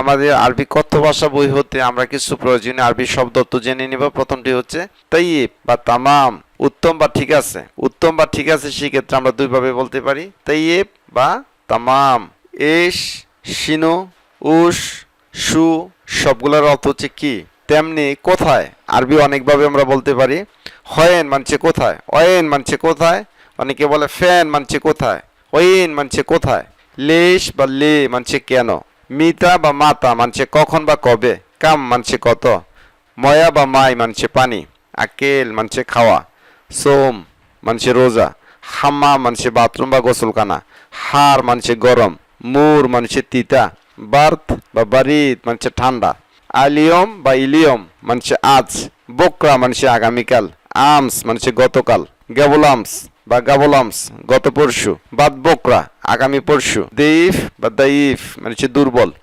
আমাদের আরবি কথ্য ভাষা বই হতে আমরা কিছু প্রয়োজনীয় আরবি শব্দ তো জেনে নিব। প্রথমটি হচ্ছে তাইয়িব বা তামাম। উত্তম বা ঠিক আছে? উত্তম বা ঠিক আছে সেক্ষেত্রে আমরা দুইভাবে বলতে পারি। তাইয়িব বা তামাম। এস, শিনু, উস, সু সবগুলোর অর্থ হচ্ছে কি? তেমনি কোথায়? আরবি অনেকভাবে আমরা বলতে পারি। হয়েন মানছে কোথায়? অয়েন মানছে কোথায়? অনেকে বলে ফ্যান মানছে কোথায়? ওয়েন মানছে কোথায়? লেশ বা লে মানছে কেন? মিতা বা মাতা মানছে কখন বা কবে, কাম মানছে কত, ময়া বা মাই মানছে পানি, আকেল মানছে খাওয়া, সোম মানছে রোজা, হাম্মা মানছে বাথরুম বা গোসলখানা, হার মানছে গরম, মুর মানছে তিতা, বার্থ বা বারিত মানছে ঠান্ডা, আলিয়ম বা ইলিয়ম মানছে আজ, বকরা মানছে আগামীকাল, আমস মানছে গতকাল গ্যাবলামস বা গাবলামস গত পরশু বাদ বকরা আগামী পরশু দেইফ বা দাইফ মানে হচ্ছে দুর্বল।